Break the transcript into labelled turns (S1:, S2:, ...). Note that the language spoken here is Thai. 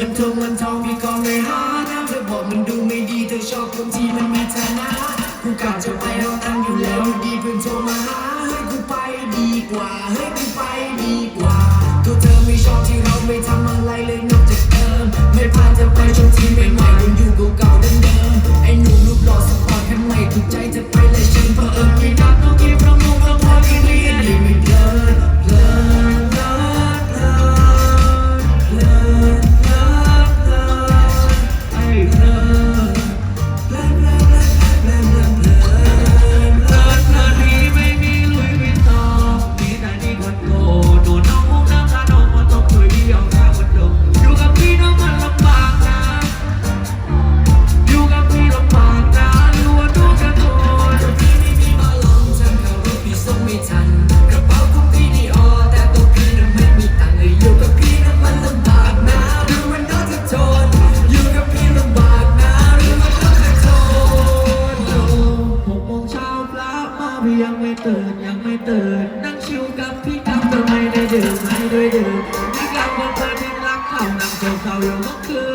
S1: งินทองเงินทองพี่ก็ไม่หาน้ำเธอบอกมันดูไม่ดีเธอชอบคนที่มันมีฐานะกูกะจะไปเราตั้งอยู่แล้วดีเพื่อนโทรมาหาเฮ้กูไปดีกว่าเฮ้ พี่ยังไม่ตื่นยังไม่
S2: ตื่น นั่งชิวกับพี่ทำทำ
S1: ไมได้ดื่มให้
S2: ด้วยดื่มพี่กลับเปิดเนที่รักเขานั่งเที่ยวเขาอยู่เมื่อคืน